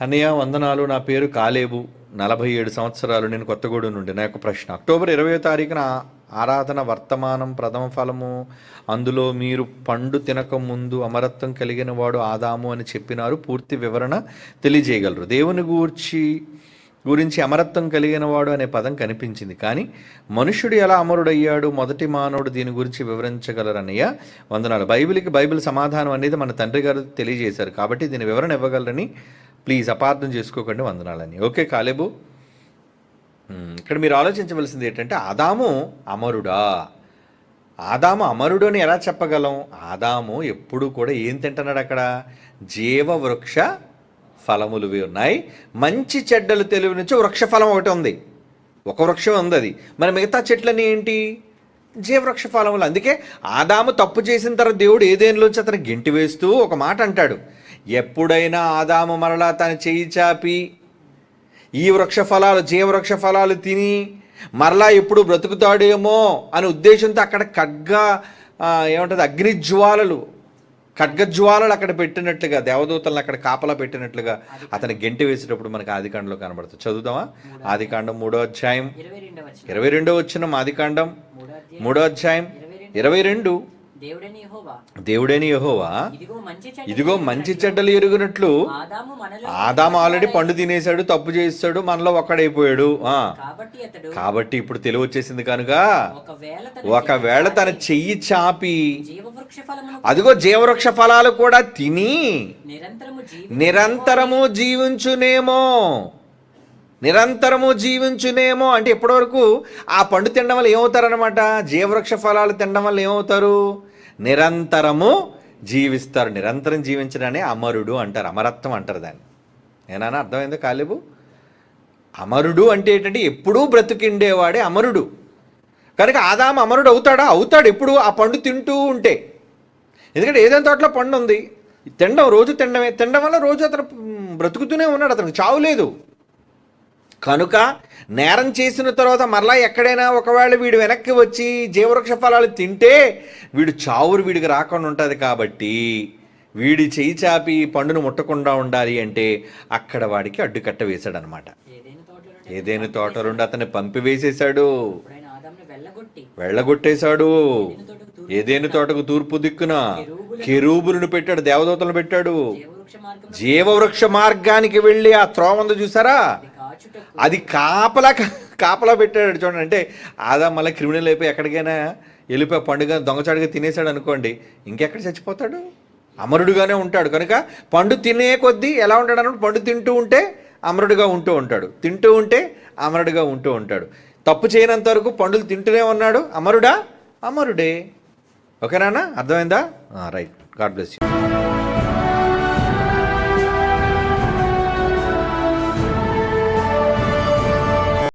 అన్నయ్య వందనాలు నా పేరు కాలేబు. నలభై ఏడు సంవత్సరాలు నేను కొత్తగూడెం నుండి. నా యొక్క ప్రశ్న. అక్టోబర్ ఇరవై తారీఖున ఆరాధన వర్తమానం ప్రథమ ఫలము. అందులో మీరు పండు తినక ముందు అమరత్వం కలిగిన వాడు ఆదాము అని చెప్పినారు. పూర్తి వివరణ తెలియజేయగలరు. దేవుని గూర్చి గురించి అమరత్వం కలిగిన వాడు అనే పదం కనిపించింది. కానీ మనుషుడు ఎలా అమరుడయ్యాడు? మొదటి మానవుడు దీని గురించి వివరించగలరన్నయ్య వందనాలు. బైబిల్కి బైబిల్ సమాధానం అనేది మన తండ్రి గారు తెలియజేశారు. కాబట్టి దీని వివరణ ఇవ్వగలరని ప్లీజ్ అపార్థం చేసుకోకండి వందనాలని. Okay Caleb? ఇక్కడ మీరు ఆలోచించవలసింది ఏంటంటే ఆదాము అమరుడా? ఆదాము అమరుడు అని ఎలా చెప్పగలం? ఆదాము ఎప్పుడు కూడా ఏం తింటున్నాడు అక్కడ? జీవవృక్ష ఫలములు ఫలములువి ఉన్నాయి. మంచి చెడ్డలు తెలివి నుంచి వృక్ష ఫలం ఒకటి ఉంది. ఒక వృక్షం ఉంది అది. మరి మిగతా చెట్లని ఏంటి? జీవవృక్ష ఫలములు. అందుకే ఆదాము తప్పు చేసిన తర్వాత దేవుడు ఏదేనిలోంచి అతను గెంటి వేస్తూ ఒక మాట అంటాడు. ఎప్పుడైనా ఆదాము మరలా తన చెయ్యి చాపి ఈ వృక్ష ఫలాలు జీవవృక్ష ఫలాలు తిని మరలా ఎప్పుడు బ్రతుకుతాడేమో అనే ఉద్దేశంతో అక్కడ ఖడ్గ ఏమంటుంది అగ్నిజ్వాలలు ఖడ్గజ్వాలలు అక్కడ పెట్టినట్లుగా దేవదూతలను అక్కడ కాపలా పెట్టినట్లుగా అతని గెంటి వేసేటప్పుడు మనకి ఆదికాండంలో కనబడుతుంది. చదువుదామా? ఆదికాండం మూడో అధ్యాయం ఇరవై రెండో వచ్చిన ఆదికాండం మూడో అధ్యాయం ఇరవై రెండు. దేవుడని యెహోవా. ఇదిగో మంచి చెడ్డలు ఎరుగునట్లు ఆదాము ఆదాం ఆల్రెడీ పండు తినేశాడు తప్పు చేస్తాడు మనలో ఒక్కడైపోయాడు. ఆ. కాబట్టి ఇప్పుడు తెలివి వచ్చేసింది కనుక ఒకవేళ తన చెయ్యి చాపి అదిగో జీవవృక్ష ఫలాలు కూడా తిని నిరంతరము జీవించునేమో. నిరంతరము జీవించునేమో అంటే ఇప్పటివరకు ఆ పండు తినడం వల్ల ఏమవుతారనమాట జీవవృక్ష ఫలాలు తినడం వల్ల ఏమవుతారు? నిరంతరము జీవిస్తారు. నిరంతరం జీవించడాన్ని అమరుడు అంటారు. అమరత్వం అంటారు దాన్ని. ఏనా అర్థమైందో కాలేబు? అమరుడు అంటే ఏంటంటే ఎప్పుడూ బ్రతికిండేవాడే అమరుడు. కనుక ఆదాము అమరుడు అవుతాడా? అవుతాడు ఎప్పుడు ఆ పండు తింటూ ఉంటే. ఎందుకంటే ఏదైనా తోటలో పండు ఉంది. తినడం రోజు తినడమే. తినడం వల్ల రోజు అతను బ్రతుకుతూనే ఉన్నాడు. అతనికి చావు లేదు. కనుక నేరం చేసిన తర్వాత మరలా ఎక్కడైనా ఒకవేళ వీడు వెనక్కి వచ్చి జీవవృక్ష ఫలాలు తింటే వీడు చావురు వీడికి రాకుండా ఉంటుంది కాబట్టి వీడి చేయి చాపి పండును ముట్టకుండా ఉండాలి అంటే అక్కడ వాడికి అడ్డుకట్ట వేశాడు అనమాట ఏదైనా తోట నుండి అతన్ని పంపివేసేశాడు. వెళ్ళగొట్టేశాడు. ఏదేని తోటకు తూర్పు దిక్కున కెరూబులను పెట్టాడు దేవదూతలను పెట్టాడు. జీవవృక్ష మార్గం జీవవృక్ష మార్గానికి వెళ్ళి ఆ త్రోవంద చూసారా? అది కాపలా కాపలా పెట్టాడు చూడండి. అంటే ఆదా మళ్ళీ క్రిమినల్ అయిపోయి ఎక్కడికైనా వెళ్ళిపోయి పండుగ దొంగచాటుగా తినేశాడు అనుకోండి ఇంకెక్కడ చచ్చిపోతాడు? అమరుడుగానే ఉంటాడు. కనుక పండు తినే కొద్దీ ఎలా ఉంటాడు అన్నప్పుడు పండు తింటూ ఉంటే అమరుడుగా ఉంటూ ఉంటాడు. తింటూ ఉంటే అమరుడుగా ఉంటూ ఉంటాడు. తప్పు చేయనంత వరకు పండులు తింటూనే ఉన్నాడు. అమరుడా? అమరుడే. ఓకేనా అర్థమైందా? రైట్. God bless you.